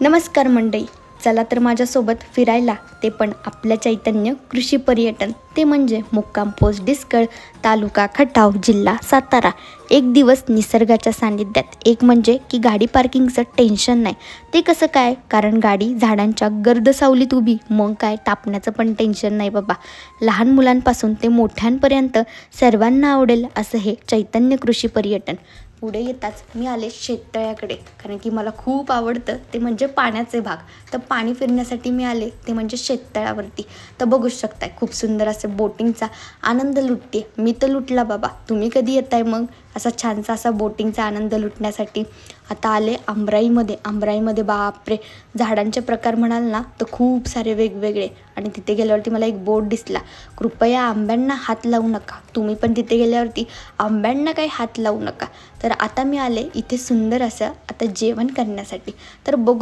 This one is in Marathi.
नमस्कार मंडई चला तर माझ्यासोबत फिरायला ते पण आपल्या चैतन्य कृषी पर्यटन. ते म्हणजे मुक्काम पोस्ट डिस्कळ तालुका खटाव जिल्हा सातारा. एक दिवस निसर्गाच्या सानिध्यात एक म्हणजे की गाडी पार्किंगचं टेन्शन नाही. ते कसं काय? कारण गाडी झाडांच्या गर्द सावलीत उभी मग काय? तापण्याचं पण टेन्शन नाही बाबा. लहान मुलांपासून ते मोठ्यांपर्यंत सर्वांना आवडेल असं हे चैतन्य कृषी पर्यटन. पुढे येताच मी आले शेततळ्याकडे. कारण की मला खूप आवडतं ते म्हणजे पाण्याचे भाग. तर पाणी फिरण्यासाठी मी आले ते म्हणजे शेततळ्यावरती. तर बघू शकताय खूप सुंदर असं बोटिंगचा आनंद लुटते मी तर लुटला बाबा. तुम्ही कधी येताय मग? असा छानसा असा बोटिंगचा आनंद लुटण्यासाठी आता आले आंबराईमध्ये. आंबराईमध्ये बापरे झाडांचे प्रकार म्हणाल ना तर खूप सारे वेगवेगळे. आणि तिथे गेल्यावरती मला एक बोट दिसला. कृपया आंब्यांना हात लावू नका. तुम्ही पण तिथे गेल्यावरती आंब्यांना काही हात लावू नका. तर आता मी आले इथे सुंदर असं आता जेवण करण्यासाठी. तर बघू